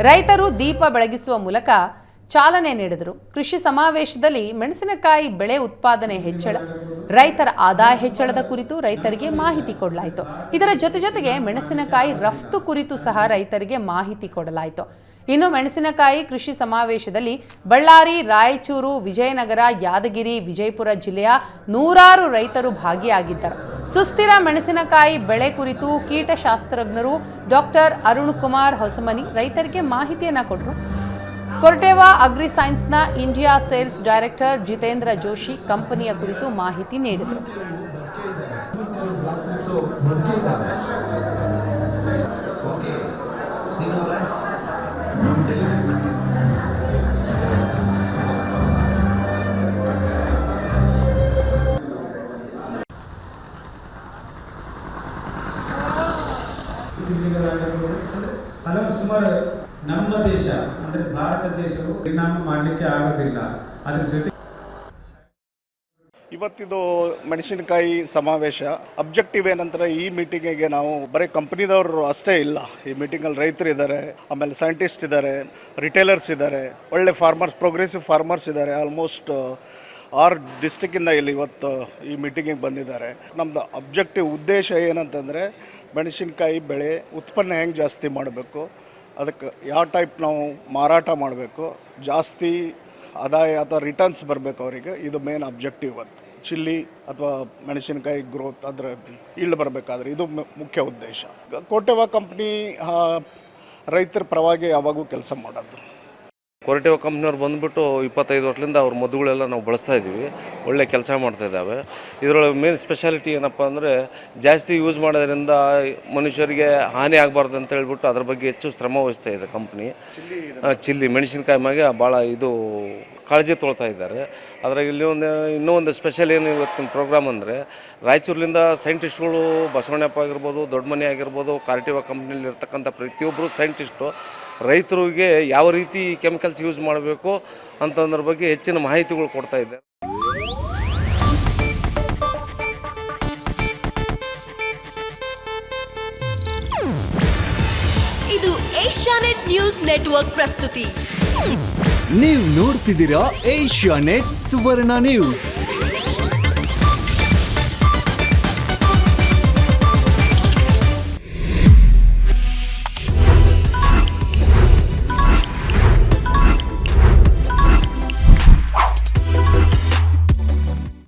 ರೈತರು ದೀಪ ಬೆಳಗಿಸುವ ಮೂಲಕ ಚಾಲನೆ ನೀಡಿದರು. ಕೃಷಿ ಸಮಾವೇಶದಲ್ಲಿ ಮೆಣಸಿನಕಾಯಿ ಬೆಳೆ ಉತ್ಪಾದನೆ ಹೆಚ್ಚಳ, ರೈತರ ಆದಾಯ ಹೆಚ್ಚಳದ ಕುರಿತು ರೈತರಿಗೆ ಮಾಹಿತಿ ಕೊಡಲಾಯಿತು. ಇದರ ಜೊತೆ ಜೊತೆಗೆ ಮೆಣಸಿನಕಾಯಿ ರಫ್ತು ಕುರಿತು ಸಹ ರೈತರಿಗೆ ಮಾಹಿತಿ ಕೊಡಲಾಯಿತು. ಇನ್ನು ಮೆಣಸಿನಕಾಯಿ ಕೃಷಿ ಸಮಾವೇಶದಲ್ಲಿ ಬಳ್ಳಾರಿ, ರಾಯಚೂರು, ವಿಜಯನಗರ, ಯಾದಗಿರಿ, ವಿಜಯಪುರ ಜಿಲ್ಲೆಯ ನೂರಾರು ರೈತರು ಭಾಗಿಯಾಗಿದ್ದರು. ಸುಸ್ಥಿರ ಮೆಣಸಿನಕಾಯಿ ಬೆಳೆ ಕುರಿತು ಕೀಟಶಾಸ್ತ್ರಜ್ಞರು ಡಾಕ್ಟರ್ ಅರುಣ್ ಕುಮಾರ್ ಹೊಸಮನಿ ರೈತರಿಗೆ ಮಾಹಿತಿಯನ್ನು ಕೊಟ್ಟರು Corteva agri ಸೈನ್ಸ್ನ India sales director Jitendra Joshi ಕಂಪನಿಯ ಕುರಿತು ಮಾಹಿತಿ ನೀಡಿದರು. ಹಲವು ಸುಮಾರು ನಮ್ಮ ದೇಶ, ಅಂದ್ರೆ ಭಾರತ ದೇಶವು ಪರಿಣಾಮ ಮಾಡಲಿಕ್ಕೆ ಆಗೋದಿಲ್ಲ. ಅದ್ರ ಜೊತೆ ಇವತ್ತಿದು ಮೆಣಸಿನಕಾಯಿ ಸಮಾವೇಶ. ಅಬ್ಜೆಕ್ಟಿವ್ ಏನಂದ್ರೆ ಈ ಮೀಟಿಂಗಿಗೆ ನಾವು ಬರೀ ಕಂಪ್ನಿದವರು ಅಷ್ಟೇ ಇಲ್ಲ. ಈ ಮೀಟಿಂಗಲ್ಲಿ ರೈತರು ಇದ್ದಾರೆ ಆಮೇಲೆ ಸೈಂಟಿಸ್ಟ್ ಇದ್ದಾರೆ ರಿಟೇಲರ್ಸ್ ಇದ್ದಾರೆ ಒಳ್ಳೆ ಫಾರ್ಮರ್ಸ್ ಪ್ರೋಗ್ರೆಸಿವ್ ಫಾರ್ಮರ್ಸ್ ಇದ್ದಾರೆ ಆಲ್ಮೋಸ್ಟ್ ಆರು ಡಿಸ್ಟಿಕ್ಕಿಂದ ಇಲ್ಲಿ ಇವತ್ತು ಈ ಮೀಟಿಂಗಿಗೆ ಬಂದಿದ್ದಾರೆ. ನಮ್ಮದು ಅಬ್ಜೆಕ್ಟಿವ್ ಉದ್ದೇಶ ಏನಂತಂದರೆ ಮೆಣಸಿನ್ಕಾಯಿ ಬೆಳೆ ಉತ್ಪನ್ನ ಹೆಂಗೆ ಜಾಸ್ತಿ ಮಾಡಬೇಕು, ಅದಕ್ಕೆ ಯಾವ ಟೈಪ್ ನಾವು ಮಾರಾಟ ಮಾಡಬೇಕು, ಜಾಸ್ತಿ ಆದಾಯ ಅಥವಾ ರಿಟರ್ನ್ಸ್ ಬರಬೇಕು ಅವರಿಗೆ, ಇದು ಮೇನ್ ಅಬ್ಜೆಕ್ಟಿವ್ ಇವತ್ತು. ಚಿಲ್ಲಿ ಅಥವಾ ಮೆಣಸಿನಕಾಯಿ ಗ್ರೋತ್ ಅದರ ಇಳ್ಳು ಬರಬೇಕಾದ್ರೆ ಇದು ಮುಖ್ಯ ಉದ್ದೇಶ. ಕೋಟೆವಾ ಕಂಪ್ನಿ ರೈತರ ಪರವಾಗಿ ಯಾವಾಗೂ ಕೆಲಸ ಮಾಡೋದು. ಕೊರಟೆವ ಕಂಪ್ನಿಯವ್ರು ಬಂದುಬಿಟ್ಟು ಇಪ್ಪತ್ತೈದು ವರ್ಷದಿಂದ ಅವ್ರ ಮದ್ದುಗಳೆಲ್ಲ ನಾವು ಬಳಸ್ತಾ ಇದ್ದೀವಿ. ಒಳ್ಳೆ ಕೆಲಸ ಮಾಡ್ತಾ ಇದ್ದಾವೆ. ಇದರೊಳಗೆ ಮೇನ್ ಸ್ಪೆಷಾಲಿಟಿ ಏನಪ್ಪ ಅಂದರೆ ಜಾಸ್ತಿ ಯೂಸ್ ಮಾಡೋದ್ರಿಂದ ಮನುಷ್ಯರಿಗೆ ಹಾನಿ ಆಗಬಾರ್ದು ಅಂತ ಹೇಳ್ಬಿಟ್ಟು ಅದ್ರ ಬಗ್ಗೆ ಹೆಚ್ಚು ಶ್ರಮ ವಹಿಸ್ತಾ ಇದೆ ಕಂಪ್ನಿ ಚಿಲ್ಲಿ ಮೆಣಸಿನ್ಕಾಯಿ ಮ್ಯಾಗೆ ಭಾಳ ಇದು ಕಾಳಜಿ ತೊಳ್ತಾ ಇದ್ದಾರೆ. ಅದ್ರಾಗ ಇಲ್ಲಿ ಒಂದು ಇನ್ನೂ ಒಂದು ಸ್ಪೆಷಲ್ ಏನು ಇವತ್ತಿನ ಪ್ರೋಗ್ರಾಮ್ ಅಂದರೆ ರಾಯಚೂರಿನಿಂದ ಸೈಂಟಿಸ್ಟ್ಗಳು ಬಸವಣ್ಣಪ್ಪ ಆಗಿರ್ಬೋದು ದೊಡ್ಡಮನೆ ಆಗಿರ್ಬೋದು ಕಾರ್ಟಿವ ಕಂಪ್ನಿಯಲ್ಲಿರ್ತಕ್ಕಂಥ ಪ್ರತಿಯೊಬ್ಬರು ಸೈಂಟಿಸ್ಟು ರೈತರಿಗೆ ಯಾವ ರೀತಿ ಕೆಮಿಕಲ್ಸ್ ಯೂಸ್ ಮಾಡಬೇಕು ಅಂತಂದ್ರ ಬಗ್ಗೆ ಹೆಚ್ಚಿನ ಮಾಹಿತಿಗಳು ಕೊಡ್ತಾ ಇದ್ದಾರೆ. ಇದು ಏಷ್ಯಾನೆಟ್ ನ್ಯೂಸ್ ನೆಟ್ವರ್ಕ್ ಪ್ರಸ್ತುತಿ. ನೀವು ನೋಡ್ತಿದ್ದೀರಾ ಏಷ್ಯಾ ನೆಟ್ ಸುವರ್ಣ ನ್ಯೂಸ್.